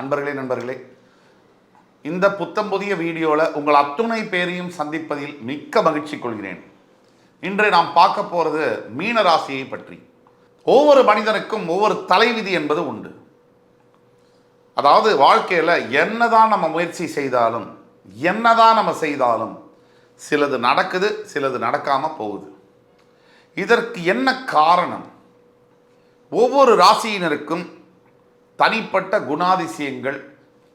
அன்பர்களே நண்பர்களே இந்த புத்தம் புதிய வீடியோவில் உங்கள் அத்துணை பேரையும் சந்திப்பதில் மிக்க மகிழ்ச்சி கொள்கிறேன். இன்று நாம் பார்க்க போகிறது மீன ராசியை பற்றி. ஒவ்வொரு மனிதனுக்கும் ஒவ்வொரு தலைவிதி என்பது உண்டு. அதாவது வாழ்க்கையில் என்னதான் நம்ம முயற்சி செய்தாலும் என்னதான் நம்ம செய்தாலும் சிலது நடக்குது சிலது நடக்காமல் போகுது. இதற்கு என்ன காரணம்? ஒவ்வொரு ராசியினருக்கும் தனிப்பட்ட குணாதிசயங்கள்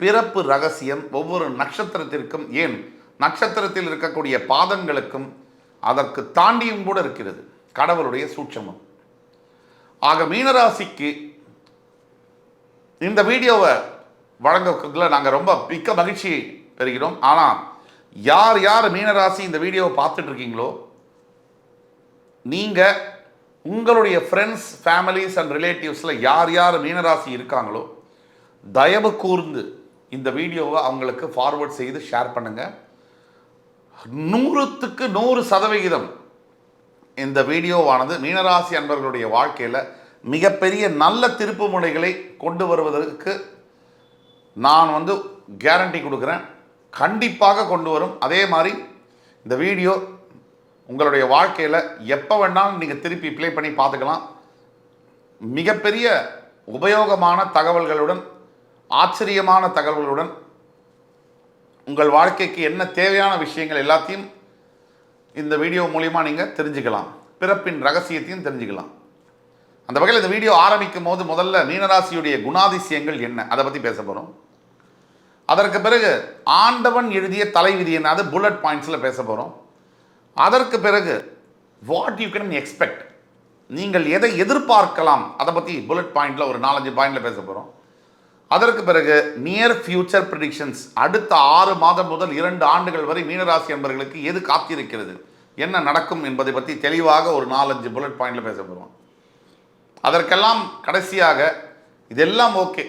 பிறப்பு ரகசியம் ஒவ்வொரு நட்சத்திரத்திற்கும் ஏன்? நட்சத்திரத்தில் இருக்கக்கூடிய பாதங்களுக்கும் அதற்கு தாண்டியும் கூட இருக்கிறது. கடவுளுடைய சூட்சமம். ஆக மீனராசிக்கு இந்த வீடியோவை வழங்கக்குள்ள நாங்கள் ரொம்ப மிக்க மகிழ்ச்சி பெறுகிறோம். ஆனால் யார் யார் மீனராசி இந்த வீடியோவை பார்த்துட்ருக்கீங்களோ நீங்கள் உங்களுடைய ஃப்ரெண்ட்ஸ் ஃபேமிலிஸ் அண்ட் ரிலேட்டிவ்ஸில் யார் யார் மீனராசி இருக்காங்களோ தயவு கூர்ந்து இந்த வீடியோவை அவங்களுக்கு ஃபார்வர்ட் செய்து ஷேர் பண்ணுங்கள் நூறுத்துக்கு நூறு சதவிகிதம் இந்த வீடியோவானது மீனராசி அன்பர்களுடைய வாழ்க்கையில் மிகப்பெரிய நல்ல திருப்பு முனைகளை கொண்டு வருவதற்கு நான் வந்து கேரண்டி கொடுக்குறேன். கண்டிப்பாக கொண்டு வரும். அதே மாதிரி இந்த வீடியோ உங்களுடைய வாழ்க்கையில் எப்போ வேணாலும் நீங்கள் திருப்பி ப்ளே பண்ணி பார்த்துக்கலாம். மிகப்பெரிய உபயோகமான தகவல்களுடன் ஆச்சரியமான தகவல்களுடன் உங்கள் வாழ்க்கைக்கு என்ன தேவையான விஷயங்கள் எல்லாத்தையும் இந்த வீடியோ மூலிமா நீங்கள் தெரிஞ்சுக்கலாம். பிறப்பின் ரகசியத்தையும் தெரிஞ்சுக்கலாம். அந்த வகையில் இந்த வீடியோ ஆரம்பிக்கும் போது முதல்ல மீனராசியுடைய குணாதிசயங்கள் என்ன? அதை பற்றி பேச போகிறோம் அதற்கு பிறகு ஆண்டவன் எழுதிய தலைவிதி என்ன? அது புல்லட் பாயிண்ட்ஸில் பேச போகிறோம் அதற்கு பிறகு வாட் யூ கேன் எக்ஸ்பெக்ட் நீங்கள் எதை எதிர்பார்க்கலாம்? அதை பற்றி புல்லட் பாயிண்டில் ஒரு நாலஞ்சு பாயிண்டில் பேச போகிறோம் அதற்கு பிறகு நியர் ஃபியூச்சர் ப்ரிடிக்ஷன்ஸ் அடுத்த ஆறு மாதம் முதல் இரண்டு ஆண்டுகள் வரை மீனராசி என்பவர்களுக்கு எது காத்திருக்கிறது? என்ன நடக்கும் என்பதை பற்றி தெளிவாக ஒரு நாலஞ்சு புல்லட் பாயிண்டில் பேச போகிறோம் அதற்கெல்லாம் கடைசியாக இதெல்லாம் ஓகே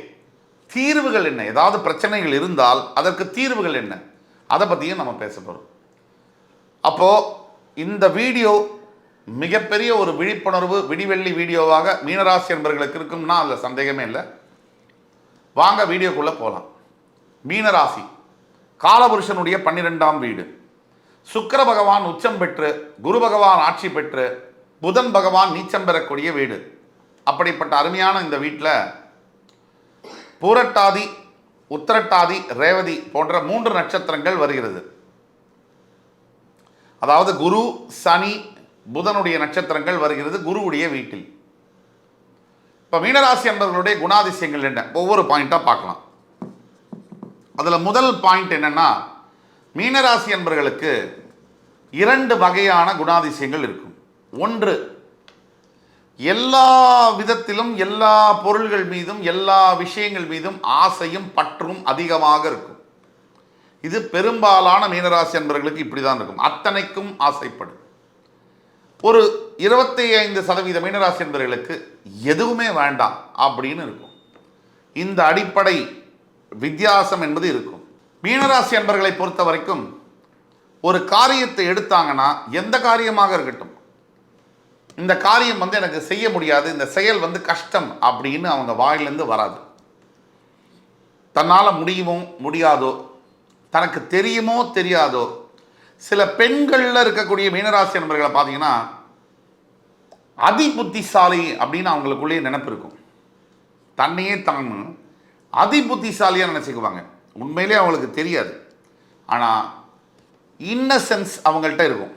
தீர்வுகள் என்ன? ஏதாவது பிரச்சனைகள் இருந்தால் அதற்கு தீர்வுகள் என்ன? அதை பற்றியும் நம்ம பேச போகிறோம் அப்போது இந்த வீடியோ மிகப்பெரிய ஒரு விழிப்புணர்வு விடிவெள்ளி வீடியோவாக மீனராசி என்பர்களுக்கு இருக்கும்னா அதில் சந்தேகமே இல்லை. வாங்க வீடியோக்குள்ளே போகலாம் மீனராசி காலபுருஷனுடைய பன்னிரெண்டாம் வீடு. சுக்கர பகவான் உச்சம் பெற்று குரு பகவான் ஆட்சி பெற்று புதன் பகவான் நீச்சம் பெறக்கூடிய வீடு. அப்படிப்பட்ட அருமையான இந்த வீட்டில் பூரட்டாதி உத்திரட்டாதி ரேவதி போன்ற மூன்று நட்சத்திரங்கள் வருகிறது. அதாவது குரு சனி புதனுடைய நட்சத்திரங்கள் வருகிறது குருவுடைய வீட்டில். இப்போ மீனராசி என்பவர்களுடைய குணாதிசயங்கள் என்ன? ஒவ்வொரு பாயிண்ட்டாக பார்க்கலாம். அதில் முதல் பாயிண்ட் என்னென்னா மீனராசி என்பர்களுக்கு இரண்டு வகையான குணாதிசயங்கள் இருக்கும். ஒன்று எல்லா விதத்திலும் எல்லா பொருள்கள் மீதும் எல்லா விஷயங்கள் மீதும் ஆசையும் பற்றும் அதிகமாக இருக்கும். இது பெரும்பாலான மீனராசி அன்பர்களுக்கு இப்படி தான் இருக்கும். அத்தனைக்கும் ஆசைப்படும் ஒரு இருபத்தி ஐந்து சதவீத மீனராசி என்பவர்களுக்கு எதுவுமே வேண்டாம் அப்படின்னு இருக்கும். இந்த அடிப்படை வித்தியாசம் என்பது இருக்கும். மீனராசி அன்பர்களை பொறுத்த வரைக்கும் ஒரு காரியத்தை எடுத்தாங்கன்னா எந்த காரியமாக இருக்கட்டும். இந்த காரியம் வந்து எனக்கு செய்ய முடியாது இந்த செயல் வந்து கஷ்டம் அப்படின்னு அவங்க வாயிலேருந்து வராது. தன்னால் முடியுமோ முடியாதோ தனக்கு தெரியுமோ தெரியாதோ சில பெண்களில் இருக்கக்கூடிய மீனராசி நண்பர்களை பார்த்தீங்கன்னா அதி புத்திசாலி அப்படின்னு அவங்களுக்குள்ளேயே நினப்பு இருக்கும். தன்னையே தான் அதி புத்திசாலியாக நினச்சிக்குவாங்க. உண்மையிலே அவங்களுக்கு தெரியாது. ஆனால் இன்னசென்ஸ் அவங்கள்ட்ட இருக்கும்.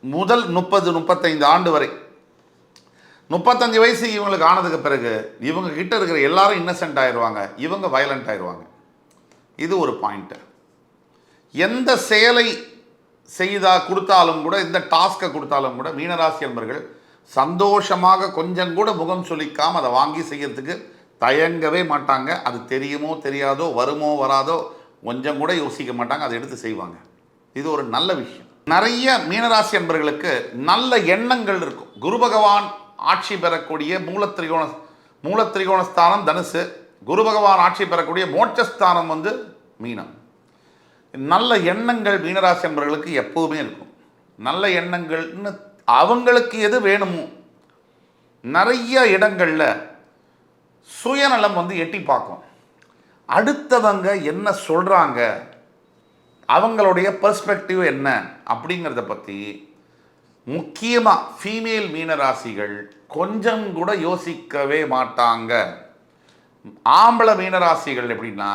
முதல் முப்பது முப்பத்தைந்து ஆண்டு வரை. முப்பத்தஞ்சு வயசு இவங்களுக்கு ஆனதுக்கு பிறகு இவங்க கிட்ட இருக்கிற எல்லாரும் இன்னசென்ட் ஆயிடுவாங்க. இவங்க வயலண்ட் ஆயிடுவாங்க. இது ஒரு பாயிண்ட்டு எந்த செயலை செய்தா கொடுத்தாலும் கூட எந்த டாஸ்க்கை கொடுத்தாலும் கூட மீனராசி அன்பர்கள் சந்தோஷமாக கொஞ்சம் கூட முகம் சொல்லிக்காமல் அதை வாங்கி செய்யறதுக்கு தயங்கவே மாட்டாங்க. அது தெரியுமோ தெரியாதோ வருமோ வராதோ கொஞ்சம் கூட யோசிக்க மாட்டாங்க. அதை எடுத்து செய்வாங்க. இது ஒரு நல்ல விஷயம். நிறைய மீனராசி அன்பர்களுக்கு நல்ல எண்ணங்கள் இருக்கும். குரு பகவான் ஆட்சி பெறக்கூடிய மூலத்திரிகோண மூலத்திரிகோணஸ்தானம் தனுசு. குரு பகவான் ஆட்சி பெறக்கூடிய மோட்சஸ்தானம் வந்து மீனம். நல்ல எண்ணங்கள் மீனராசி என்பவர்களுக்கு எப்போவுமே இருக்கும். நல்ல எண்ணங்கள்னு அவங்களுக்கு எது வேணுமோ நிறைய இடங்களில் சுயநலம் வந்து எட்டி பார்க்கும். அடுத்தவங்க என்ன சொல்கிறாங்க அவங்களுடைய பர்ஸ்பெக்டிவ் என்ன அப்படிங்கிறத பற்றி முக்கியமாக ஃபீமேல் மீனராசிகள் கொஞ்சம் கூட யோசிக்கவே மாட்டாங்க. ஆம்பளை மீனராசிகள் எப்படின்னா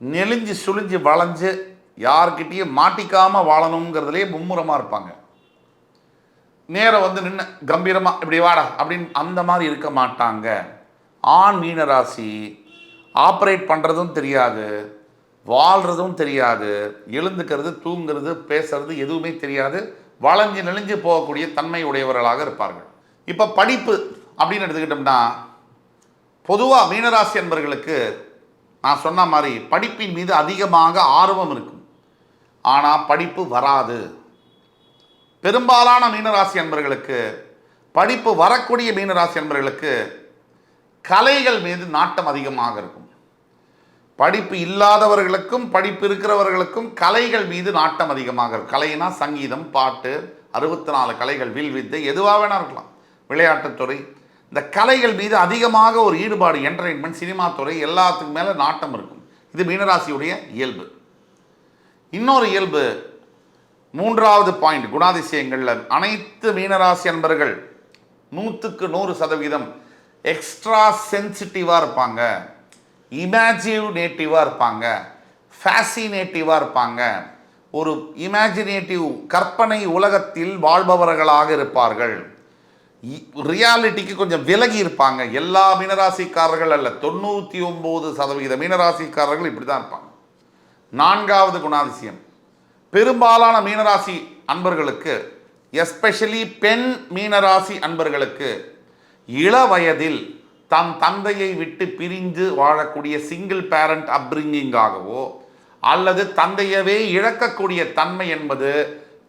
நெளிஞ்சு சுழிஞ்சு வளைஞ்சு யார்கிட்டேயும் மாட்டிக்காமல் வாழணுங்கிறதுலே மும்முரமாக இருப்பாங்க. நேரம் வந்து நின்று கம்பீரமாக இப்படி வாடா அப்படின்னு அந்த மாதிரி இருக்க மாட்டாங்க. ஆண் மீனராசி ஆப்ரேட் பண்ணுறதும் தெரியாது வாழ்கிறதும் தெரியாது எழுந்துக்கிறது தூங்குறது பேசுறது எதுவுமே தெரியாது வளைஞ்சு நெளிஞ்சு போகக்கூடிய தன்மை உடையவர்களாக இருப்பார்கள். இப்போ படிப்பு அப்படின்னு எடுத்துக்கிட்டோம்னா பொதுவாக மீனராசி என்பர்களுக்கு நான் சொன்ன மாதிரி படிப்பின் மீது அதிகமாக ஆர்வம் இருக்கும். ஆனால் படிப்பு வராது. பெரும்பாலான மீனராசி அன்பர்களுக்கு படிப்பு வரக்கூடிய மீனராசி அன்பர்களுக்கு கலைகள் மீது நாட்டம் அதிகமாக இருக்கும். படிப்பு இல்லாதவர்களுக்கும் படிப்பு இருக்கிறவர்களுக்கும் கலைகள் மீது நாட்டம் அதிகமாக இருக்கும். கலைனா சங்கீதம் பாட்டு அறுபத்தி நாலு கலைகள் வில் வித்தை எதுவாக வேணா இருக்கலாம். விளையாட்டுத்துறை இந்த கலைகள் மீது அதிகமாக ஒரு ஈடுபாடு என்டர்டைன்மெண்ட் சினிமா துறை எல்லாத்துக்கும் மேலே நாட்டம் இருக்கும். இது மீனராசியுடைய இயல்பு. இன்னொரு இயல்பு மூன்றாவது பாயிண்ட் குணாதிசயங்களில் அனைத்து மீனராசி அன்பர்கள் நூற்றுக்கு நூறு சதவீதம் எக்ஸ்ட்ரா சென்சிட்டிவாக இருப்பாங்க. இமேஜினேட்டிவாக இருப்பாங்க. ஃபேசினேட்டிவாக இருப்பாங்க. ஒரு இமேஜினேட்டிவ் கற்பனை உலகத்தில் வாழ்பவர்களாக இருப்பார்கள். ரியாலிட்டிக்கு கொஞ்சம் விலகி இருப்பாங்க. எல்லா மீனராசிக்காரர்கள் அல்ல தொண்ணூற்றி ஒம்பது சதவீத மீனராசிக்காரர்கள் இப்படி தான் இருப்பாங்க. நான்காவது குணாதிசயம். பெரும்பாலான மீனராசி அன்பர்களுக்கு எஸ்பெஷலி பெண் மீனராசி அன்பர்களுக்கு இள வயதில் தம் தந்தையை விட்டு பிரிந்து வாழக்கூடிய சிங்கிள் பேரண்ட் அப்ரிங்கிங்காகவோ அல்லது தந்தையவே இழக்கக்கூடிய தன்மை என்பது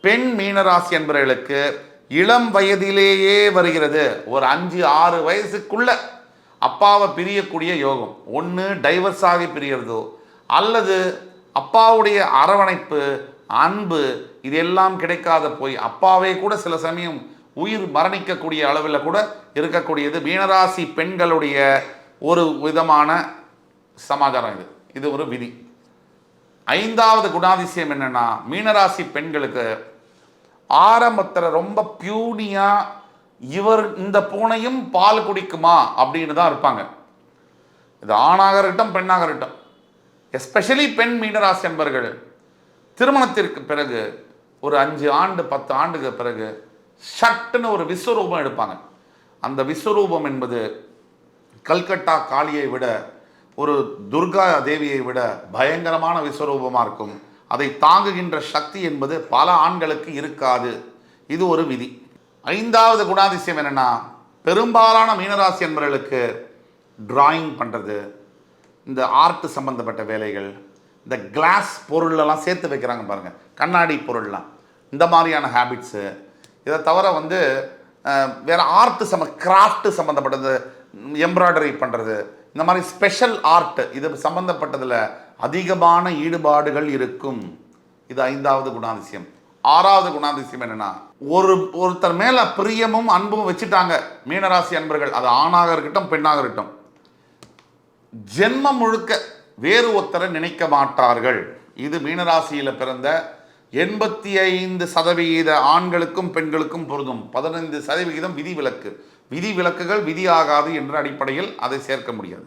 பெண் மீனராசி என்பவர்களுக்கு இளம் வயதிலேயே வருகிறது. ஒரு அஞ்சு ஆறு வயசுக்குள்ள அப்பாவை பிரியக்கூடிய யோகம். ஒன்று டைவர்ஸ் ஆகி பிரியறதோ அல்லது அப்பாவுடைய அரவணைப்பு அன்பு இதெல்லாம் கிடைக்காத போய் அப்பாவே கூட சில சமயம் உயிர் மரணிக்கக்கூடிய அளவில் கூட இருக்கக்கூடியது. மீனராசி பெண்களுடைய ஒரு விதமான சமாச்சாரம் இது. இது ஒரு விதி. ஐந்தாவது குணாதிசயம் என்னென்னா மீனராசி பெண்களுக்கு ஆரம்பத்தில் ரொம்ப பியூனியாக இவர் இந்த பூனையும் பால் குடிக்குமா அப்படின்னு தான் இருப்பாங்க. இது ஆணாக இருக்கட்டும் பெண்ணாக இருக்கட்டும். எஸ்பெஷலி பெண் மீனராசி என்பர்கள் திருமணத்திற்கு பிறகு ஒரு அஞ்சு ஆண்டு பத்து ஆண்டுக்கு பிறகு ஷட்டுன்னு ஒரு விஸ்வரூபம் எடுப்பாங்க. அந்த விஸ்வரூபம் என்பது கல்கட்டா காளியை விட ஒரு துர்கா தேவியை விட பயங்கரமான விஸ்வரூபமாக இருக்கும். அதை தாங்குகின்ற சக்தி என்பது பல ஆண்களுக்கு இருக்காது. இது ஒரு விதி. ஐந்தாவது குணாதிசயம் என்னென்னா பெரும்பாலான மீனராசி என்பவர்களுக்கு டிராயிங் பண்ணுறது இந்த ஆர்ட் சம்பந்தப்பட்ட வேலைகள் இந்த கிளாஸ் பொருளெல்லாம் சேர்த்து வைக்கிறாங்க பாருங்கள் கண்ணாடி பொருள்லாம். இந்த மாதிரியான ஹேபிட்ஸு இதை தவிர வந்து வேறு ஆர்ட்டு சம்ம கிராஃப்ட்டு சம்மந்தப்பட்டது எம்ப்ராய்டரி பண்ணுறது இந்த மாதிரி ஸ்பெஷல் ஆர்ட் இது சம்மந்தப்பட்டதில் அதிகமான ஈடுபாடுகள் இருக்கும். இது ஐந்தாவது குணாதிசயம். ஆறாவது குணாதிசயம் என்னன்னா ஒரு ஒருத்தர் மேல பிரியமும் அன்பும் வச்சுட்டாங்க மீனராசி அன்பர்கள் அது ஆணாக இருக்கட்டும் பெண்ணாக இருக்கட்டும். ஜென்மம் முழுக்க வேறு ஒருத்தரை நினைக்க மாட்டார்கள். இது மீனராசியில் பிறந்த எண்பத்தி ஐந்து சதவிகித ஆண்களுக்கும் பெண்களுக்கும் பொருந்தும். பதினைந்து சதவிகிதம் விதிவிலக்கு. விதி விதியாகாது என்ற அடிப்படையில் அதை சேர்க்க முடியாது.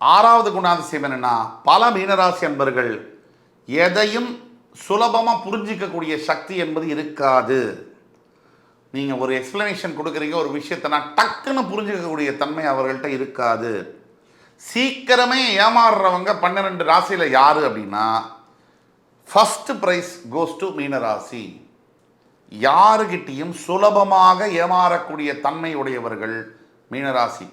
ஆறாவது குணாதிசயம் என்னென்னா பல மீனராசி அன்பர்கள் எதையும் சுலபமாக புரிஞ்சிக்கக்கூடிய சக்தி என்பது இருக்காது. நீங்கள் ஒரு எக்ஸ்ப்ளனேஷன் கொடுக்குறீங்க ஒரு விஷயத்தை நான் டக்குன்னு புரிஞ்சிக்கக்கூடிய தன்மை அவர்கள்ட்ட இருக்காது. சீக்கிரமே ஏமாறுறவங்க பன்னிரெண்டு ராசியில் யார் அப்படின்னா ஃபஸ்ட்டு ப்ரைஸ் கோஸ் டு மீனராசி. யாருக்கிட்டேயும் சுலபமாக ஏமாறக்கூடிய தன்மை உடையவர்கள் மீனராசி.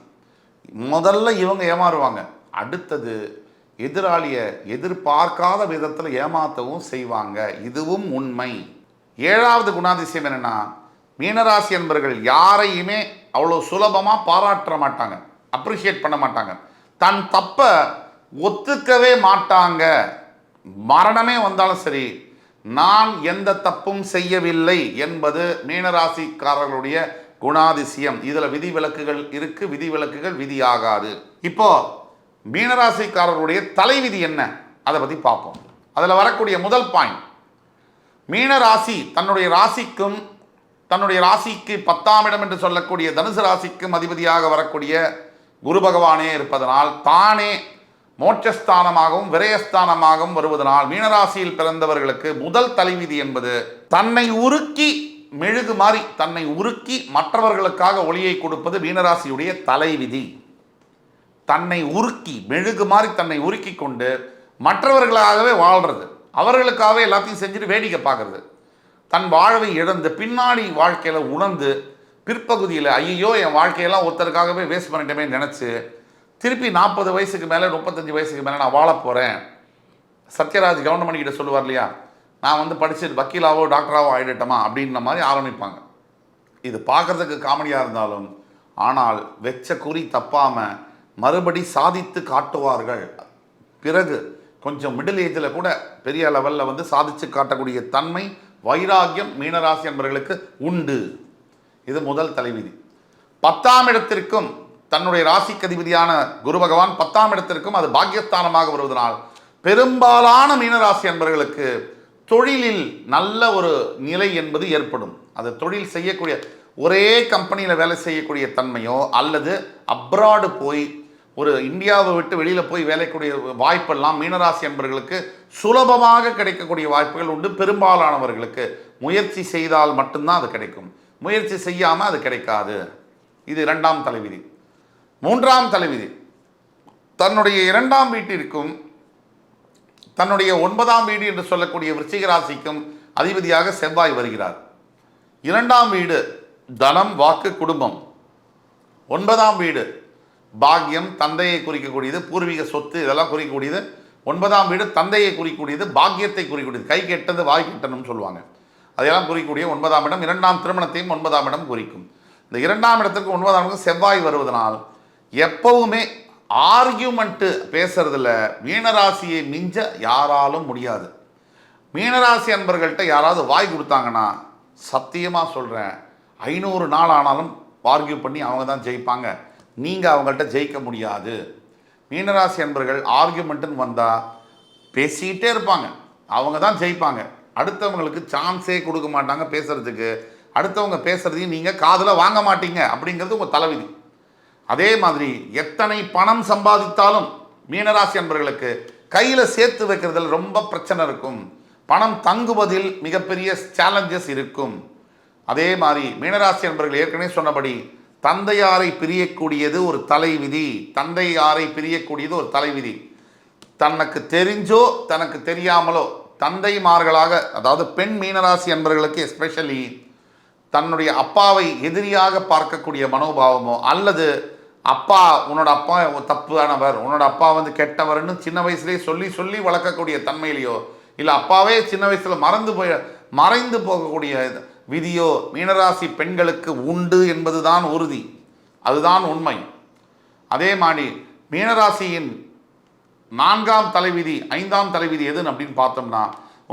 முதல்ல இவங்க ஏமாறுவாங்க. அடுத்தது எதிராளியை எதிர்பார்க்காத விதத்தில் ஏமாற்றவும் செய்வாங்க. இதுவும் உண்மை. ஏழாவது குணாதிசயம் என்னென்னா மீனராசி என்பர்கள் யாரையுமே அவ்வளோ சுலபமாக பாராட்ட மாட்டாங்க. அப்ரிஷியேட் பண்ண மாட்டாங்க. தன் தப்பை ஒத்துக்கவே மாட்டாங்க. மரணமே வந்தாலும் சரி நான் எந்த தப்பும் செய்யவில்லை என்பது மீனராசிக்காரர்களுடைய குணாதிசயம். இதில் விதிவிலக்குகள் இருக்கு விதிவிலக்குகள் விதியாகாது. இப்போ மீனராசிக்காரர்களுடைய தலைவிதி என்ன? அதை பற்றி பார்ப்போம். அதில் வரக்கூடிய முதல் பாயிண்ட் மீன ராசி தன்னுடைய ராசிக்கும் தன்னுடைய ராசிக்கு பத்தாம் இடம் என்று சொல்லக்கூடிய தனுசு ராசிக்கும் அதிபதியாக வரக்கூடிய குரு பகவானே இருப்பதனால் தானே மோட்சஸ்தானமாகவும் விரயஸ்தானமாகவும் வருவதனால் மீனராசியில் பிறந்தவர்களுக்கு முதல் தலைவிதி என்பது தன்னை உருக்கி மெழுகு மாறி தன்னை உருக்கி மற்றவர்களுக்காக ஒளியை கொடுப்பது மீனராசியுடைய தலைவிதி. தன்னை உருக்கி மெழுகு மாறி தன்னை உருக்கி கொண்டு மற்றவர்களாகவே வாழ்றது. அவர்களுக்காகவே எல்லாத்தையும் செஞ்சுட்டு வேடிக்கை பார்க்கறது. தன் வாழ்வை இழந்து பின்னாடி வாழ்க்கையில் உணர்ந்து பிற்பகுதியில் ஐயோ என் வாழ்க்கையெல்லாம் ஒருத்தருக்காகவே வேஸ்ட் பண்ணிட்டமே நினச்சி திருப்பி நாற்பது வயசுக்கு மேலே முப்பத்தஞ்சு வயசுக்கு மேலே நான் வாழப் போகிறேன் சத்யராஜ் கவர்மெண்ட் கிட்ட சொல்லுவார் இல்லையா? நான் வந்து படிச்சுட்டு வக்கீலாவோ டாக்டராவோ ஆயிடட்டமா அப்படின்ற மாதிரி ஆரம்பிப்பாங்க. இது பார்க்கறதுக்கு காமெடியாக இருந்தாலும் ஆனால் வெச்ச குறி தப்பாமல் மறுபடி சாதித்து காட்டுவார்கள். பிறகு கொஞ்சம் மிடில் ஏஜில் கூட பெரிய லெவலில் வந்து சாதித்து காட்டக்கூடிய தன்மை வைராக்கியம் மீனராசி என்பவர்களுக்கு உண்டு. இது முதல் தலைவிதி. பத்தாம் இடத்திற்கும் தன்னுடைய ராசிக்கு அதிபதியான குரு பகவான் பத்தாம் இடத்திற்கும் அது பாக்கியஸ்தானமாக வருவதனால் பெரும்பாலான மீனராசி என்பவர்களுக்கு தொழிலில் நல்ல ஒரு நிலை என்பது ஏற்படும். அது தொழில் செய்யக்கூடிய ஒரே கம்பெனியில் வேலை செய்யக்கூடிய தன்மையோ அல்லது அப்ராடு போய் ஒரு இந்தியாவை விட்டு வெளியில் போய் வேலைக்கூடிய வாய்ப்பெல்லாம் மீனராசி என்பவர்களுக்கு சுலபமாக கிடைக்கக்கூடிய வாய்ப்புகள் உண்டு. பெரும்பாலானவர்களுக்கு முயற்சி செய்தால் மட்டும்தான் அது கிடைக்கும். முயற்சி செய்யாமல் அது கிடைக்காது. இது இரண்டாம் தலைவிதி. மூன்றாம் தலைவிதி. தன்னுடைய இரண்டாம் வீட்டிற்கும் தன்னுடைய ஒன்பதாம் வீடு என்று சொல்லக்கூடிய விருச்சிக ராசிக்கும் அதிபதியாக செவ்வாய் வருகிறார். இரண்டாம் வீடு தனம் வாக்கு குடும்பம். ஒன்பதாம் வீடு பாக்கியம் தந்தையை குறிக்கக்கூடியது பூர்வீக சொத்து இதெல்லாம் குறிக்கக்கூடியது. ஒன்பதாம் வீடு தந்தையை குறிக்கக்கூடியது பாக்கியத்தை குறிக்கக்கூடியது. கை கெட்டது வாய் கெட்டணும்னு சொல்லுவாங்க. அதையெல்லாம் குறிக்கக்கூடிய ஒன்பதாம் இடம். இரண்டாம் திருமணத்தையும் ஒன்பதாம் இடம் குறிக்கும். இந்த இரண்டாம் இடத்திற்கு ஒன்பதாம் இடத்துக்கு செவ்வாய் வருவதனால் எப்பவுமே ஆர்கியூமெண்ட்டு பேசுறதுல மீனராசியை மிஞ்ச யாராலும் முடியாது. மீனராசி அன்பர்கள்ட்ட யாராவது வாய் கொடுத்தாங்கன்னா சத்தியமாக சொல்கிறேன் ஐநூறு நாள் ஆனாலும் ஆர்கியூ பண்ணி அவங்க தான் ஜெயிப்பாங்க. நீங்கள் அவங்கள்ட்ட ஜெயிக்க முடியாது. மீனராசி அன்பர்கள் ஆர்கியூமெண்ட்டுன்னு வந்தால் பேசிக்கிட்டே இருப்பாங்க. அவங்க தான் ஜெயிப்பாங்க. அடுத்தவங்களுக்கு சான்ஸே கொடுக்க மாட்டாங்க பேசுகிறதுக்கு அடுத்தவங்க பேசுகிறதையும் நீங்கள் காதில் வாங்க மாட்டீங்க அப்படிங்கிறது உங்கள் தலைவிதி. அதே மாதிரி எத்தனை பணம் சம்பாதித்தாலும் மீனராசி அன்பர்களுக்கு கையில் சேர்த்து வைக்கிறதுல ரொம்ப பிரச்சனை இருக்கும். பணம் தங்குவதில் மிகப்பெரிய சேலஞ்சஸ் இருக்கும். அதே மாதிரி மீனராசி அன்பர்கள் ஏற்கனவே சொன்னபடி தந்தையாரை பிரியக்கூடியது ஒரு தலைவிதி. தந்தையாரை பிரியக்கூடியது ஒரு தலைவிதி. தனக்கு தெரிஞ்சோ தனக்கு தெரியாமலோ தந்தைமார்களாக அதாவது பெண் மீனராசி அன்பர்களுக்கு எஸ்பெஷலி தன்னுடைய அப்பாவை எதிரியாக பார்க்கக்கூடிய மனோபாவமோ அல்லது அப்பா உன்னோட அப்பா தப்புதானவர். உன்னோட அப்பா வந்து கெட்டவர்னு சின்ன வயசுலேயே சொல்லி சொல்லி வளர்க்கக்கூடிய தன்மையிலையோ இல்லை அப்பாவே சின்ன வயசில் மறந்து போய் மறைந்து போகக்கூடிய விதியோ மீனராசி பெண்களுக்கு உண்டு என்பதுதான் உறுதி. அதுதான் உண்மை. அதே மாதிரி மீனராசியின் நான்காம் தலைவிதி ஐந்தாம் தலைவிதி எதுன்னு அப்படின்னு பார்த்தோம்னா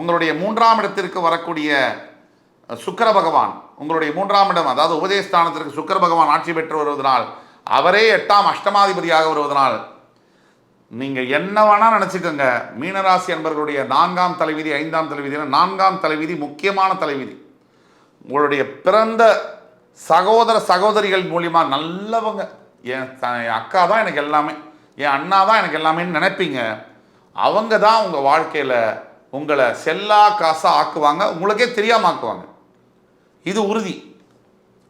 உங்களுடைய மூன்றாம் இடத்திற்கு வரக்கூடிய சுக்கிர பகவான் உங்களுடைய மூன்றாம் இடம் அதாவது உபதேசஸ்தானத்திற்கு சுக்கர பகவான் ஆட்சி பெற்று வருவதனால் அவரே எட்டாம் அஷ்டமாதிபதியாக வருவதனால் நீங்கள் என்ன வேணால் நினச்சிக்கோங்க. மீனராசி என்பவர்களுடைய நான்காம் தலைவிதி ஐந்தாம் தலைவிதி நான்காம் தலைவிதி முக்கியமான தலைவிதி. உங்களுடைய பிறந்த சகோதர சகோதரிகள் மூலியமா நல்லவங்க. என் த- என் அக்கா தான் எனக்கு எல்லாமே. என் அண்ணா தான் எனக்கு எல்லாமேன்னு நினைப்பீங்க. அவங்க தான் உங்கள் வாழ்க்கையில் உங்களை செல்லா காசாக ஆக்குவாங்க. உங்களுக்கே தெரியாமல் ஆக்குவாங்க. இது உறுதி.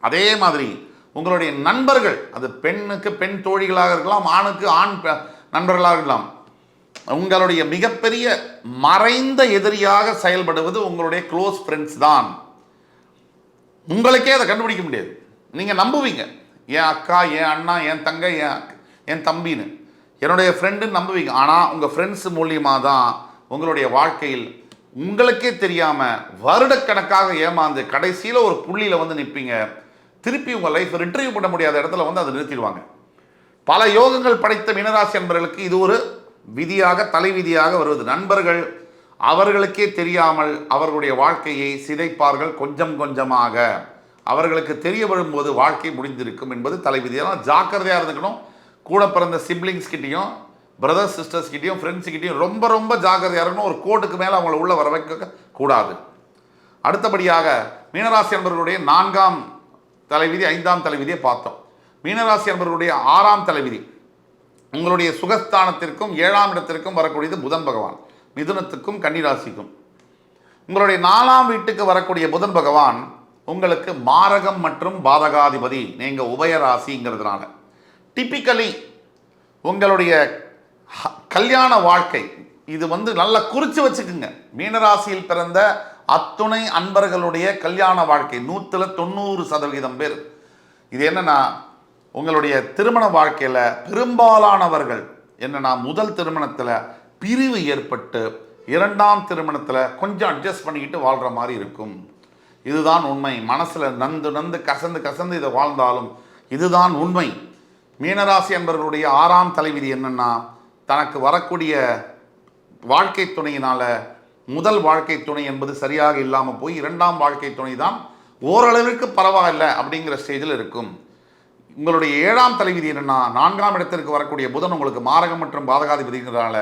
அதே மாதிரி உங்களுடைய நண்பர்கள் அது பெண்ணுக்கு பெண் தோழிகளாக இருக்கலாம் ஆணுக்கு ஆண் நண்பர்களாக இருக்கலாம். உங்களுடைய மிகப்பெரிய மறைந்த எதிரியாக செயல்படுவது உங்களுடைய க்ளோஸ் ஃப்ரெண்ட்ஸ் தான். உங்களுக்கே அதை கண்டுபிடிக்க முடியாது. நீங்கள் நம்புவீங்க. என் அக்கா என் அண்ணா என் தங்க என் என் தம்பின்னு. என்னுடைய ஃப்ரெண்டுன்னு நம்புவீங்க. ஆனால் உங்கள் ஃப்ரெண்ட்ஸ் மூலியமாக தான் உங்களுடைய வாழ்க்கையில் உங்களுக்கே தெரியாமல் வருடக்கணக்காக ஏமாந்து கடைசியில் ஒரு புள்ளியில் வந்து நிற்பீங்க திருப்பி உங்கள் லைஃப் ரிட்ரீவ் பண்ண முடியாத இடத்துல வந்து அதை நிறுத்திடுவாங்க. பல யோகங்கள் படைத்த மீனராசி என்பவர்களுக்கு இது ஒரு விதியாக தலைவிதியாக வருவது. நண்பர்கள் அவர்களுக்கே தெரியாமல் அவர்களுடைய வாழ்க்கையை சிதைப்பார்கள் கொஞ்சம் கொஞ்சமாக. அவர்களுக்கு தெரிய வரும்போது வாழ்க்கை முடிந்திருக்கும் என்பது தலைவிதியாக ஜாக்கிரதையாக இருந்துக்கணும். கூட பிறந்த சிப்ளிங்ஸ் கிட்டேயும் பிரதர்ஸ் சிஸ்டர்ஸ் கிட்டேயும் ஃப்ரெண்ட்ஸ் ரொம்ப ரொம்ப ஜாக்கிரதையாக இருக்கணும். ஒரு கோட்டுக்கு மேலே அவங்கள உள்ள வர வைக்க கூடாது. அடுத்தபடியாக மீனராசி என்பவர்களுடைய நான்காம் தலைவிதி ஐந்தாம் தலைவிதியை பார்த்தோம். மீனராசி அன்பர்களுடைய ஆறாம் தலைவிதி. உங்களுடைய சுகஸ்தானத்திற்கும் ஏழாம் இடத்திற்கும் வரக்கூடியது புதன் பகவான். மிதுனத்துக்கும் கன்னிராசிக்கும். உங்களுடைய நாலாம் வீட்டுக்கு வரக்கூடிய புதன் பகவான் உங்களுக்கு மாரகம் மற்றும் பாதகாதிபதி. நீங்கள் உபயராசிங்கிறதுனால டிப்பிக்கலி உங்களுடைய கல்யாண வாழ்க்கை. இது வந்து நல்லா குறித்து வச்சுக்குங்க. மீனராசியில் பிறந்த அத்துணை அன்பர்களுடைய கல்யாண வாழ்க்கை நூற்றுல தொண்ணூறு சதவிகிதம் பேர். இது என்னன்னா உங்களுடைய திருமண வாழ்க்கையில் பெரும்பாலானவர்கள் என்னன்னா முதல் திருமணத்தில் பிரிவு ஏற்பட்டு இரண்டாம் திருமணத்தில் கொஞ்சம் அட்ஜஸ்ட் பண்ணிக்கிட்டு வாழ்கிற மாதிரி இருக்கும். இதுதான் உண்மை. மனசில் நந்து நந்து கசந்து கசந்து இதை வாழ்ந்தாலும் இதுதான் உண்மை. மீனராசி என்பவர்களுடைய ஆறாம் தலைவிதி என்னென்னா தனக்கு வரக்கூடிய வாழ்க்கை துணையினால் முதல் வாழ்க்கை துணை என்பது சரியாக இல்லாமல் போய் இரண்டாம் வாழ்க்கை துணை தான் ஓரளவிற்கு பரவாயில்லை அப்படிங்கிற ஸ்டேஜில் இருக்கும். உங்களுடைய ஏழாம் தலைவிதி என்னென்னா நான்காம் இடத்திற்கு வரக்கூடிய புதன் உங்களுக்கு மாரகம் மற்றும் பாதகாதிபதிங்கிறதால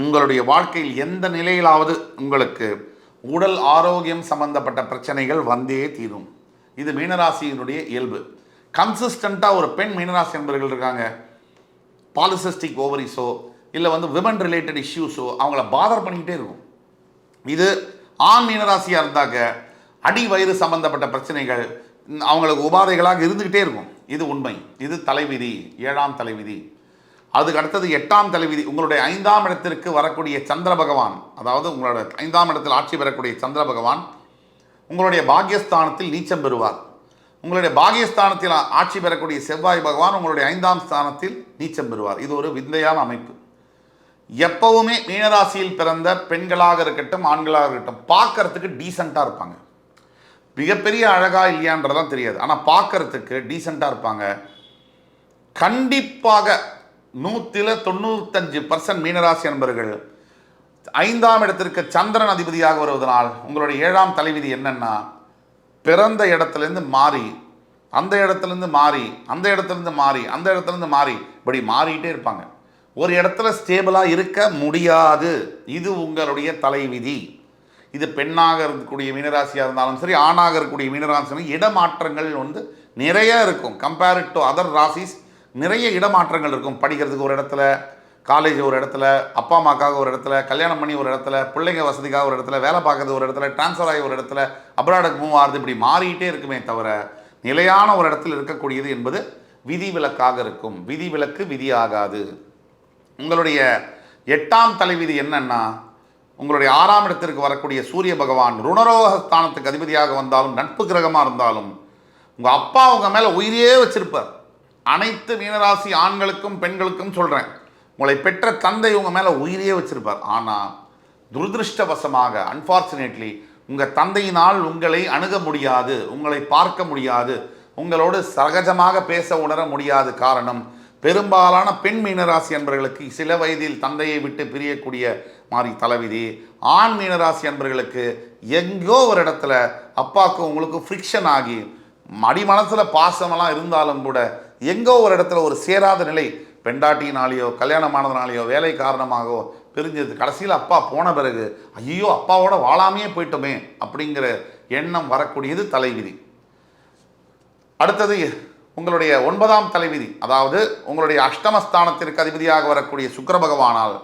உங்களுடைய வாழ்க்கையில் எந்த நிலையிலாவது உங்களுக்கு உடல் ஆரோக்கியம் சம்பந்தப்பட்ட பிரச்சனைகள் வந்தே தீரும். இது மீனராசியினுடைய இயல்பு. கன்சிஸ்டண்ட்டாக ஒரு பெண் மீனராசி என்பவர்கள் இருக்காங்க. பாலிசிஸ்டிக் ஓவரிஸோ இல்லை வந்து விமன் ரிலேட்டட் இஷ்யூஸோ அவங்கள பாதர் பண்ணிக்கிட்டே இருக்கும். இது ஆண் மீனராசியாக இருந்தாக்க அடி வயிறு சம்பந்தப்பட்ட பிரச்சனைகள் அவங்களுக்கு உபாதைகளாக இருந்துக்கிட்டே இருக்கும். இது உண்மை. இது தலைவிதி. ஏழாம் தலைவிதி. அதுக்கு அடுத்தது எட்டாம் தலைவிதி. உங்களுடைய ஐந்தாம் இடத்திற்கு வரக்கூடிய சந்திர பகவான் அதாவது உங்களோட ஐந்தாம் இடத்தில் ஆட்சி பெறக்கூடிய சந்திர பகவான் உங்களுடைய பாக்கியஸ்தானத்தில் நீச்சம் பெறுவார். உங்களுடைய பாகியஸ்தானத்தில் ஆட்சி பெறக்கூடிய செவ்வாய் பகவான் உங்களுடைய ஐந்தாம் ஸ்தானத்தில் நீச்சம் பெறுவார். இது ஒரு விந்தையான அமைப்பு. எப்பவுமே மீனராசியில் பிறந்த பெண்களாக இருக்கட்டும் ஆண்களாக இருக்கட்டும் பார்க்கறதுக்கு டீசெண்டாக இருப்பாங்க. மிகப்பெரிய அழகாக இல்லையான்றதெல்லாம் தெரியாது. ஆனால் பார்க்கறதுக்கு டீசெண்டாக இருப்பாங்க. கண்டிப்பாக நூற்றில் தொண்ணூத்தஞ்சு பர்சன்ட் மீனராசி நண்பர்கள் ஐந்தாம் இடத்திற்கு சந்திரன் அதிபதியாக வருவதனால் உங்களுடைய ஏழாம் தலைவிதி என்னென்னா பிறந்த இடத்துலேருந்து மாறி அந்த இடத்துலேருந்து மாறி அந்த இடத்துலேருந்து மாறி அந்த இடத்துலேருந்து மாறி இப்படி மாறிக்கிட்டே இருப்பாங்க. ஒரு இடத்துல ஸ்டேபிளாக இருக்க முடியாது. இது உங்களுடைய தலைவிதி. இது பெண்ணாக இருக்கக்கூடிய மீனராசியாக இருந்தாலும் சரி ஆணாக இருக்கக்கூடிய மீனராசி இடமாற்றங்கள் வந்து நிறைய இருக்கும். கம்பேர்ட் டு அதர் ராசிஸ் நிறைய இடமாற்றங்கள் இருக்கும். படிக்கிறதுக்கு ஒரு இடத்துல காலேஜ் ஒரு இடத்துல அப்பா அம்மாக்காக ஒரு இடத்துல கல்யாணம் பண்ணி ஒரு இடத்துல பிள்ளைங்க வசதிக்காக ஒரு இடத்துல வேலை பார்க்கறது ஒரு இடத்துல டிரான்ஸ்ஃபர் ஆகி ஒரு இடத்துல அப்ராடுக்கு மூவ் ஆகுது இப்படி மாறிட்டே இருக்குமே தவிர நிலையான ஒரு இடத்துல இருக்கக்கூடியது என்பது விதிவிலக்காக இருக்கும். விதிவிலக்கு விதியாகாது. உங்களுடைய எட்டாம் தலைவிதி என்னன்னா உங்களுடைய ஆறாம் இடத்திற்கு வரக்கூடிய சூரிய பகவான் ருணரோக ஸ்தானத்துக்கு அதிபதியாக வந்தாலும் நட்பு கிரகமாக இருந்தாலும் உங்கள் அப்பா உங்கள் மேலே உயிரையே வச்சிருப்பார். அனைத்து மீனராசி ஆண்களுக்கும் பெண்களுக்கும் சொல்கிறேன் உங்களை பெற்ற தந்தை உங்கள் மேலே உயிரையே வச்சிருப்பார். ஆனால் துரதிருஷ்டவசமாக அன்ஃபார்ச்சுனேட்லி உங்கள் தந்தையினால் உங்களை அணுக முடியாது உங்களை பார்க்க முடியாது உங்களோடு சகஜமாக பேச உணர முடியாது காரணம் பெரும்பாலான பெண் மீனராசி அன்பர்களுக்கு சில வயதில் தந்தையை விட்டு பிரியக்கூடிய மாதிரி தலைவிதி. ஆண் மீனராசி அன்பர்களுக்கு எங்கோ ஒரு இடத்துல அப்பாவுக்கு உங்களுக்கு ஃப்ரிக்ஷன் ஆகி மடி மனசில் பாசமெல்லாம் இருந்தாலும் கூட எங்கோ ஒரு இடத்துல ஒரு சேராத நிலை பெண்டாட்டினாலேயோ கல்யாணமானதுனாலேயோ வேலை காரணமாகவோ பிரிஞ்சது. கடைசியில் அப்பா போன பிறகு ஐயோ அப்பாவோட வாழாமையே போயிட்டோமே அப்படிங்கிற எண்ணம் வரக்கூடியது தலைவிதி. அடுத்தது உங்களுடைய ஒன்பதாம் தலைவிதி அதாவது உங்களுடைய அஷ்டமஸ்தானத்திற்கு அதிபதியாக வரக்கூடிய சுக்கர பகவானால்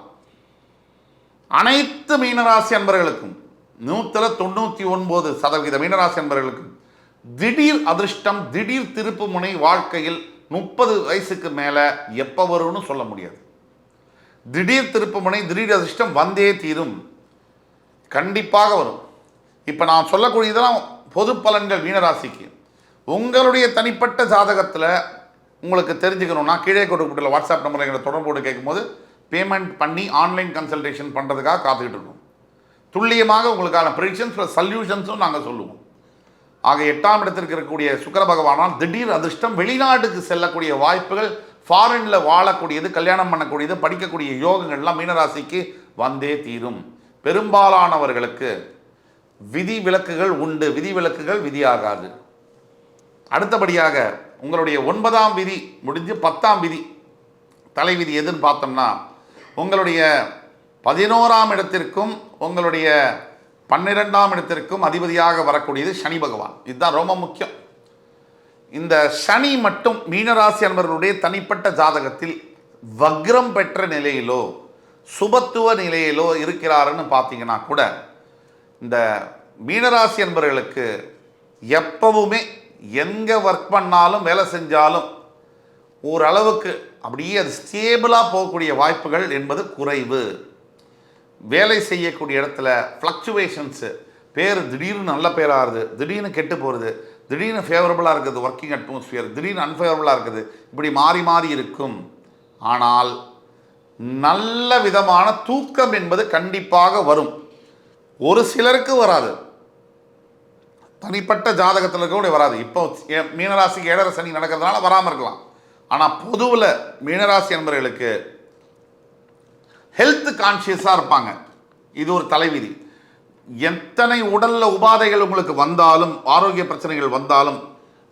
அனைத்து மீனராசி அன்பர்களுக்கும் நூற்றில் தொண்ணூற்றி ஒன்பது சதவிகித மீனராசி அன்பர்களுக்கும் திடீர் அதிர்ஷ்டம் திடீர் திருப்பு முனை வாழ்க்கையில் முப்பது வயசுக்கு மேலே எப்போ வரும்னு சொல்ல முடியாது. திடீர் திருப்புமுனை திடீர் அதிர்ஷ்டம் வந்தே தீரும். கண்டிப்பாக வரும். இப்போ நான் சொல்லக்கூடியதெல்லாம் பொது பலன்கள் மீனராசிக்கு. உங்களுடைய தனிப்பட்ட ஜாதகத்தில் உங்களுக்கு தெரிஞ்சுக்கணும்னா கீழே கொடுக்கப்பட்டுள்ள வாட்ஸ்அப் நம்பர் எங்களை தொடர்போடு கேட்கும்போது பேமெண்ட் பண்ணி ஆன்லைன் கன்சல்டேஷன் பண்ணுறதுக்காக காத்துக்கிட்டு இருக்கோம். துல்லியமாக உங்களுக்கான ப்ரிடிக்ஷன்ஸ் ப்ளஸ் சல்யூஷன்ஸும் நாங்கள் சொல்லுவோம். ஆக எட்டாம் இடத்திற்கு இருக்கக்கூடிய சுக்கர பகவானால் திடீர் அதிர்ஷ்டம் வெளிநாட்டுக்கு செல்லக்கூடிய வாய்ப்புகள் ஃபாரினில் வாழக்கூடியது கல்யாணம் பண்ணக்கூடியது படிக்கக்கூடிய யோகங்கள்லாம் மீனராசிக்கு வந்தே தீரும். பெரும்பாலானவர்களுக்கு விதி விலக்குகள் உண்டு. விதி விலக்குகள் விதியாகாது. அடுத்தபடியாக உங்களுடைய ஒன்பதாம் விதி முடிஞ்சு பத்தாம் விதி தலைவிதி எதுன்னு பார்த்தோம்னா உங்களுடைய பதினோராம் இடத்திற்கும் உங்களுடைய பன்னிரெண்டாம் இடத்திற்கும் அதிபதியாக வரக்கூடியது சனி பகவான். இதுதான் ரொம்ப முக்கியம். இந்த சனி மட்டும் மீனராசி அன்பர்களுடைய தனிப்பட்ட ஜாதகத்தில் வக்ரம் பெற்ற நிலையிலோ சுபத்துவ நிலையிலோ இருக்கிறாருன்னு பார்த்தீங்கன்னா கூட இந்த மீனராசி அன்பர்களுக்கு எப்பவுமே எங்கே ஒர்க் பண்ணாலும் வேலை செஞ்சாலும் ஓரளவுக்கு அப்படியே அது ஸ்டேபிளாக போகக்கூடிய வாய்ப்புகள் என்பது குறைவு. வேலை செய்யக்கூடிய இடத்துல ஃப்ளக்சுவேஷன்ஸு பேர் திடீர்னு நல்ல பேராகுது திடீர்னு கெட்டு போகிறது திடீர்னு ஃபேவரபுளாக இருக்குது ஒர்க்கிங் அட்மாஸ்ஃபியர் திடீர்னு அன்ஃபேவரபுளாக இருக்குது இப்படி மாறி மாறி இருக்கும். ஆனால் நல்ல விதமான தூக்கம் என்பது கண்டிப்பாக வரும். ஒரு சிலருக்கு வராது. தனிப்பட்ட ஜாதகத்தில் கூட வராது. இப்போ மீனராசிக்கு ஏழரை சனி நடக்கிறதுனால வராமல் இருக்கலாம். ஆனால் பொதுவில் மீனராசி என்பவர்களுக்கு ஹெல்த் கான்ஷியஸாக இருப்பாங்க. இது ஒரு தலைவிதி. எத்தனை உடலில் உபாதைகள் உங்களுக்கு வந்தாலும் ஆரோக்கிய பிரச்சனைகள் வந்தாலும்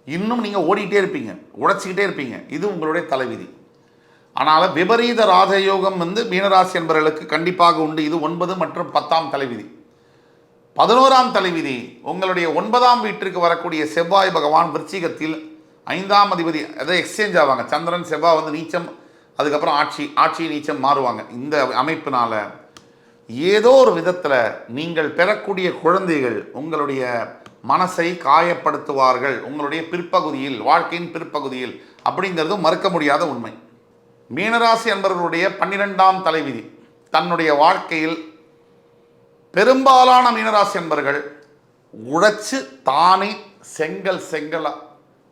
இன்னும் நீங்கள் ஓடிக்கிட்டே இருப்பீங்க. உழைச்சிக்கிட்டே இருப்பீங்க. இது உங்களுடைய தலைவிதி. ஆனால் விபரீத ராஜயோகம் வந்து மீனராசி என்பவர்களுக்கு கண்டிப்பாக உண்டு. இது ஒன்பது மற்றும் பத்தாம் தலைவிதி. பதினோராம் தலைவிதி உங்களுடைய ஒன்பதாம் வீட்டிற்கு வரக்கூடிய செவ்வாய் பகவான் விருச்சிகத்தில் ஐந்தாம் அதிபதி அதை எக்ஸ்சேஞ்ச் ஆவாங்க. சந்திரன் செவ்வாய் வந்து நீச்சம் அதுக்கப்புறம் ஆட்சி ஆட்சி நீச்சம் மாறுவாங்க. இந்த அமைப்பினால் ஏதோ ஒரு விதத்தில் நீங்கள் பெறக்கூடிய குழந்தைகள் உங்களுடைய மனசை காயப்படுத்துவார்கள். உங்களுடைய பிற்பகுதியில் வாழ்க்கையின் பிற்பகுதியில் அப்படிங்கிறது மறுக்க முடியாத உண்மை. மீனராசி அன்பர்களுடைய பன்னிரெண்டாம் தலைவிதி தன்னுடைய வாழ்க்கையில் பெரும்பாலான மீனராசி என்பர்கள் உழைச்சு தானே செங்கல் செங்கலாக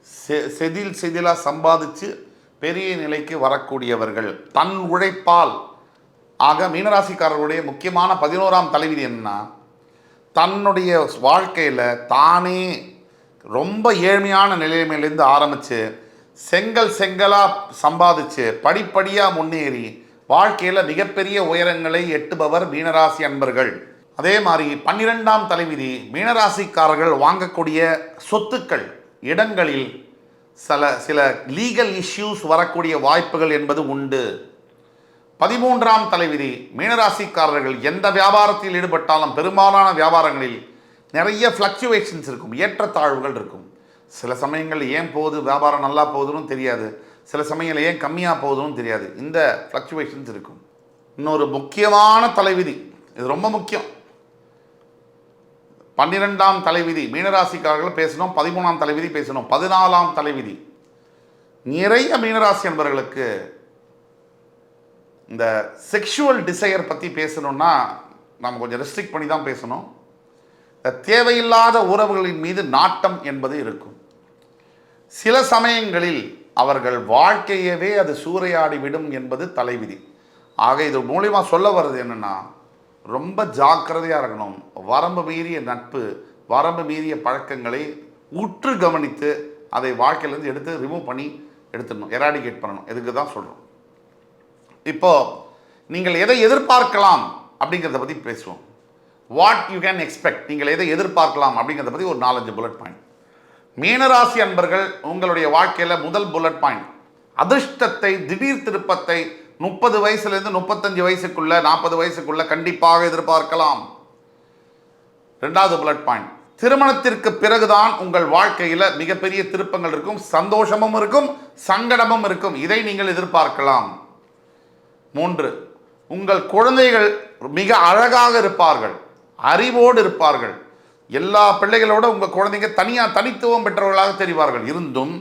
செ- செதில் செதிலாக சம்பாதிச்சு பெரிய நிலைக்கு வரக்கூடியவர்கள். தன் உழைப்பால். ஆக மீனராசிக்காரர்களுடைய முக்கியமான பதினோராம் தலைவிதி என்னன்னா தன்னுடைய வாழ்க்கையில் தானே ரொம்ப ஏழ்மையான நிலைமையிலேருந்து ஆரம்பித்து செங்கல் செங்கலாக சம்பாதிச்சு படிப்படியாக முன்னேறி வாழ்க்கையில் மிகப்பெரிய உயரங்களை எட்டுபவர் மீனராசி அன்பர்கள். அதே மாதிரி பன்னிரெண்டாம் தலைவிதி மீனராசிக்காரர்கள் வாங்கக்கூடிய சொத்துக்கள் இடங்களில் சில சில லீகல் இஷ்யூஸ் வரக்கூடிய வாய்ப்புகள் என்பது உண்டு. பதிமூன்றாம் தலைவிதி மீனராசிக்காரர்கள் எந்த வியாபாரத்தில் ஈடுபட்டாலும் பெரும்பாலான வியாபாரங்களில் நிறைய ஃப்ளக்சுவேஷன்ஸ் இருக்கும் ஏற்றத்தாழ்வுகள் இருக்கும். சில சமயங்களில் ஏன் போகுது வியாபாரம் நல்லா போகுதுன்னு தெரியாது. சில சமயங்கள் ஏன் கம்மியாக போகுதுன்னு தெரியாது. இந்த ஃப்ளக்சுவேஷன்ஸ் இருக்கும். இன்னொரு முக்கியமான தலைவிதி இது ரொம்ப முக்கியம். பன்னிரெண்டாம் தலைவிதி மீனராசிக்காரர்கள் பேசணும் பதிமூணாம் தலைவிதி பேசணும் பதினாலாம் தலைவிதி. நிறைய மீனராசி என்பவர்களுக்கு இந்த செக்ஷுவல் டிசையர் பற்றி பேசணும்னா நம்ம கொஞ்சம் ரெஸ்ட்ரிக்ட் பண்ணி தான் பேசணும். இந்த தேவையில்லாத உறவுகளின் மீது நாட்டம் என்பது இருக்கும். சில சமயங்களில் அவர்கள் வாழ்க்கையவே அது சூறையாடி விடும் என்பது தலைவிதி. ஆக இது மூலிமா சொல்ல வர்றது என்னென்னா ரொம்ப ஜாக்கிரதையாக இருக்கணும். வரம்பு மீறிய நட்பு வரம்பு மீறிய பழக்கங்களை உற்று கவனித்து அதை வாழ்க்கையிலேருந்து எடுத்து ரிமூவ் பண்ணி எடுத்துடணும். எராடிகேட் பண்ணணும். இதுக்கு தான் சொல்கிறோம் இப்போ நீங்கள் எதை எதிர்பார்க்கலாம் அப்படிங்கிறத பற்றி பேசுவோம். வாட் யூ கேன் எக்ஸ்பெக்ட் நீங்கள் எதை எதிர்பார்க்கலாம் அப்படிங்கிறத பற்றி ஒரு நாலஞ்சு புல்லட் பாயிண்ட் மீனராசி அன்பர்கள் உங்களுடைய வாழ்க்கையில் முதல் புல்லட் பாயிண்ட் அதிர்ஷ்டத்தை திடீர் திருப்பத்தை முப்பது வயசுலேருந்து முப்பத்தஞ்சு வயசுக்குள்ள நாற்பது வயசுக்குள்ள கண்டிப்பாக எதிர்பார்க்கலாம். ரெண்டாவது புல்லட் பாயிண்ட் திருமணத்திற்கு பிறகுதான் உங்கள் வாழ்க்கையில் மிகப்பெரிய திருப்பங்கள் இருக்கும் சந்தோஷமும் இருக்கும் சங்கடமும் இருக்கும். இதை நீங்கள் எதிர்பார்க்கலாம். மூன்று உங்கள் குழந்தைகள் மிக அழகாக இருப்பார்கள் அறிவோடு இருப்பார்கள். எல்லா பிள்ளைகளோட உங்கள் குழந்தைங்க தனியாக தனித்துவம் பெற்றவர்களாக தெரிவார்கள். இருந்தும்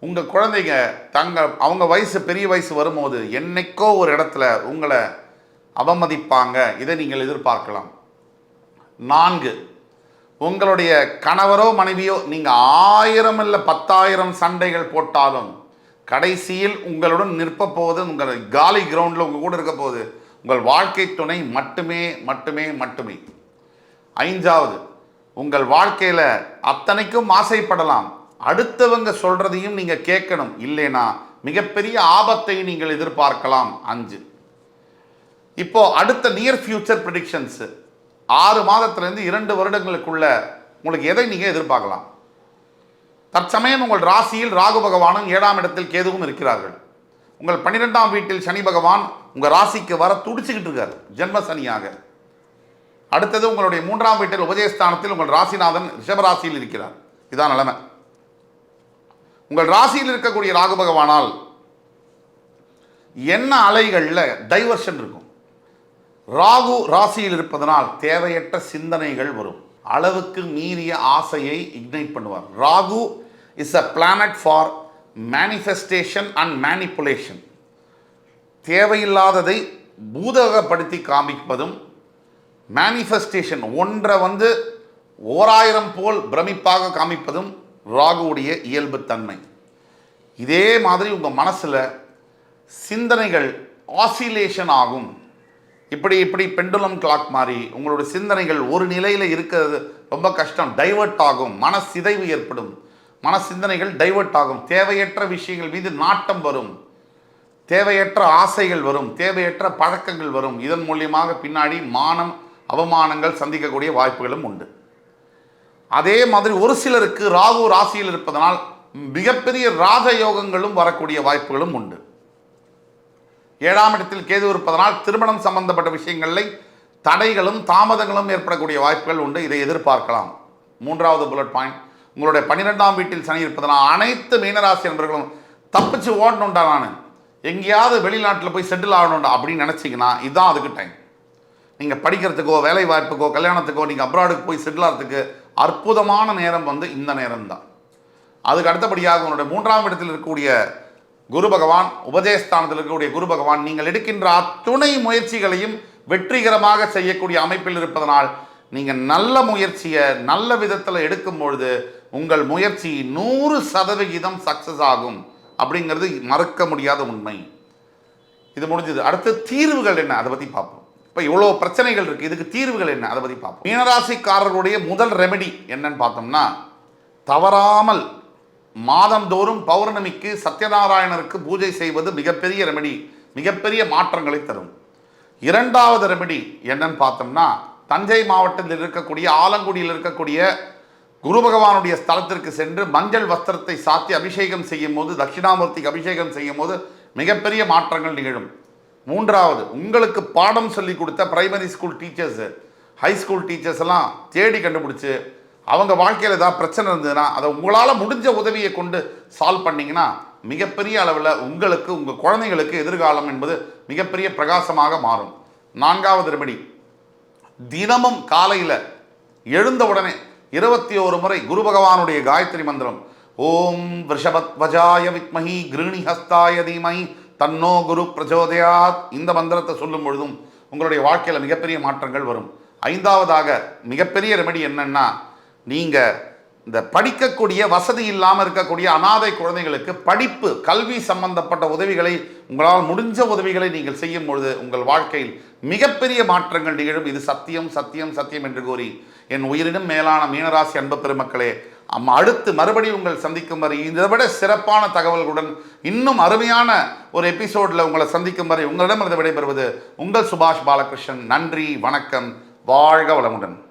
உங்கள் குழந்தைங்க தங்க அவங்க வயசு பெரிய வயசு வரும்போது என்னைக்கோ ஒரு இடத்துல உங்களை அவமதிப்பாங்க. இதை நீங்கள் எதிர்பார்க்கலாம். நான்கு உங்களுடைய கணவரோ மனைவியோ நீங்கள் ஆயிரம் இல்லை பத்தாயிரம் சண்டைகள் போட்டாலும் கடைசியில் உங்களுடன் நிற்ப போவது உங்கள் காலி கிரவுண்டில் உங்கள் கூட இருக்க போது உங்கள் வாழ்க்கை துணை மட்டுமே மட்டுமே மட்டுமே. ஐந்தாவது உங்கள் வாழ்க்கையில் அத்தனைக்கும் ஆசைப்படலாம். அடுத்தவங்க சொல்றதையும் நீங்கள் கேட்கணும். இல்லைனா மிகப்பெரிய ஆபத்தை நீங்கள் எதிர்பார்க்கலாம். அஞ்சு. இப்போ அடுத்த நியர் ஃபியூச்சர் ப்ரிடிக்ஷன்ஸு ஆறு மாதத்துலேருந்து இரண்டு வருடங்களுக்குள்ள உங்களுக்கு எதை நீங்கள் எதிர்பார்க்கலாம்? தற்சமயம் உங்கள் ராசியில் ராகு பகவானும் ஏழாம் இடத்தில் கேதுவும் இருக்கிறார்கள். உங்கள் பன்னிரெண்டாம் வீட்டில் சனி பகவான் உங்கள் ராசிக்கு வர துடிச்சுக்கிட்டு இருக்கார். ஜென்ம சனியாக. அடுத்தது உங்களுடைய மூன்றாம் வீட்டில் உபஜயஸ்தானத்தில் உங்கள் ராசிநாதன் ரிஷபராசியில் இருக்கிறார். இதான் நிலைமை. உங்கள் ராசியில் இருக்கக்கூடிய ராகு பகவானால் என்ன அலைகளில் டைவர்ஷன் இருக்கும்? ராகு ராசியில் இருப்பதனால் தேவையற்ற சிந்தனைகள் வரும். அளவுக்கு மீறிய ஆசையை இக்னைட் பண்ணுவார். Rahu is a planet for manifestation and manipulation தேவையில்லாததை பூதகப்படுத்தி காமிப்பதும் மேனிஃபெஸ்டேஷன் ஒன்றை வந்து ஓராயிரம் போல் பிரமிப்பாக காமிப்பதும் ராகுவுடைய இயல்புத்தன்மை இதே மாதிரி உங்கள் மனசில் சிந்தனைகள் ஆசிலேஷன் ஆகும். இப்படி இப்படி பெண்டுலம் கிளாக் மாதிரி உங்களோட சிந்தனைகள் ஒரு நிலையில் இருக்கிறது ரொம்ப கஷ்டம் டைவர்ட் ஆகும். மன சிதைவு ஏற்படும். மன சிந்தனைகள் டைவர்ட் ஆகும். தேவையற்ற விஷயங்கள் மீது நாட்டம் வரும். தேவையற்ற ஆசைகள் வரும். தேவையற்ற பழக்கங்கள் வரும். இதன் மூலியமாக பின்னாடி மானம் அவமானங்கள் சந்திக்கக்கூடிய வாய்ப்புகளும் உண்டு. அதே மாதிரி ஒரு சிலருக்கு ராகு ராசியில் இருப்பதனால் மிகப்பெரிய ராஜயோகங்களும் வரக்கூடிய வாய்ப்புகளும் உண்டு. ஏழாம் இடத்தில் கேது இருப்பதனால் திருமணம் சம்பந்தப்பட்ட விஷயங்களில் தடைகளும் தாமதங்களும் ஏற்படக்கூடிய வாய்ப்புகள் உண்டு. இதை எதிர்பார்க்கலாம். மூன்றாவது புல்லட் பாயிண்ட் உங்களுடைய பன்னிரெண்டாம் வீட்டில் சனி இருப்பதனால் அனைத்து மீனராசி நண்பர்களும் தப்பிச்சு ஓடணுண்டா நான். எங்கேயாவது வெளிநாட்டில் போய் செட்டில் ஆகணுண்டா அப்படின்னு நினச்சிங்கன்னா இதுதான் அதுக்கு டைம் நீங்கள் படிக்கிறதுக்கோ வேலை வாய்ப்புக்கோ கல்யாணத்துக்கோ நீங்கள் அப்ராடுக்கு போய் செட்டில் ஆகிறதுக்கு அற்புதமான நேரம் வந்து இந்த நேரம் தான் அதுக்கு அடுத்தபடியாக உன்னுடைய மூன்றாம் இடத்தில் இருக்கக்கூடிய குரு பகவான் உபதேஸ்தானத்தில் இருக்கக்கூடிய குரு பகவான் நீங்கள் எடுக்கின்ற அத்துணை முயற்சிகளையும் வெற்றிகரமாக செய்யக்கூடிய அமைப்பில் இருப்பதனால் நீங்கள் நல்ல முயற்சியை நல்ல விதத்தில் எடுக்கும் பொழுது உங்கள் முயற்சி நூறு சதவிகிதம் சக்ஸஸ் ஆகும். அப்படிங்கிறது மறக்க முடியாத உண்மை. இது முடிஞ்சது. அடுத்து தீர்வுகள் என்ன? அதை பற்றி பார்ப்போம். இப்போ இவ்வளோ பிரச்சனைகள் இருக்குது இதுக்கு தீர்வுகள் என்ன? அதை பற்றி பார்ப்போம். மீனராசிக்காரர்களுடைய முதல் ரெமெடி என்னன்னு பார்த்தோம்னா தவறாமல் மாதந்தோறும் பௌர்ணமிக்கு சத்யநாராயணருக்கு பூஜை செய்வது மிகப்பெரிய ரெமெடி மிகப்பெரிய மாற்றங்களை தரும். இரண்டாவது ரெமெடி என்னன்னு பார்த்தோம்னா தஞ்சை மாவட்டத்தில் இருக்கக்கூடிய ஆலங்குடியில் இருக்கக்கூடிய குரு பகவானுடைய ஸ்தலத்திற்கு சென்று மஞ்சள் வஸ்திரத்தை சாத்தி அபிஷேகம் செய்யும் போது தட்சிணாமூர்த்திக்கு அபிஷேகம் செய்யும் போது மிகப்பெரிய மாற்றங்கள் நிகழும். மூன்றாவது உங்களுக்கு பாடம் சொல்லி கொடுத்த primary school teachers high school teachers எல்லாம் தேடி கண்டுபிடிச்சி அவங்க வாழ்க்கையில் ஏதாவது பிரச்சனை இருந்ததுன்னா அதை உங்களால் முடிஞ்ச உதவியை கொண்டு சால்வ் பண்ணிங்கன்னா மிகப்பெரிய அளவில் உங்களுக்கு உங்கள் குழந்தைங்களுக்கு எதிர்காலம் என்பது மிகப்பெரிய பிரகாசமாக மாறும். நான்காவது ரெமெடி தினமும் காலையில் எழுந்த உடனே இருபத்தி ஒரு முறை குரு பகவானுடைய காயத்ரி மந்திரம் ஓம் ரிஷபத்வஜாய வித்மஹி கிருணி ஹஸ்தாய தீமஹி தன்னோ குரு பிரச்சோதயாத் இந்த மந்திரத்தை சொல்லும் பொழுதும் உங்களுடைய வாழ்க்கையில் மிகப்பெரிய மாற்றங்கள் வரும். ஐந்தாவதாக மிகப்பெரிய ரெமெடி என்னன்னா நீங்கள் இந்த படிக்கக்கூடிய வசதி இல்லாமல் இருக்கக்கூடிய அனாதை குழந்தைகளுக்கு படிப்பு கல்வி சம்பந்தப்பட்ட உதவிகளை உங்களால் முடிஞ்ச உதவிகளை நீங்கள் செய்யும் பொழுது உங்கள் வாழ்க்கையில் மிகப்பெரிய மாற்றங்கள் நிகழும். இது சத்தியம் சத்தியம் சத்தியம் என்று கூறி என் உயிரினும் மேலான மீனராசி அன்பு பெருமக்களே அடுத்து மறுபடியும் உங்கள் சந்திக்கும் வரை இதை விட சிறப்பான தகவல்களுடன் இன்னும் அருமையான ஒரு எபிசோடில் உங்களை சந்திக்கும் வரை உங்களிடமிருந்து விடைபெறுவது உங்கள் சுபாஷ் பாலகிருஷ்ணன். நன்றி வணக்கம் வாழ்க வளமுடன்.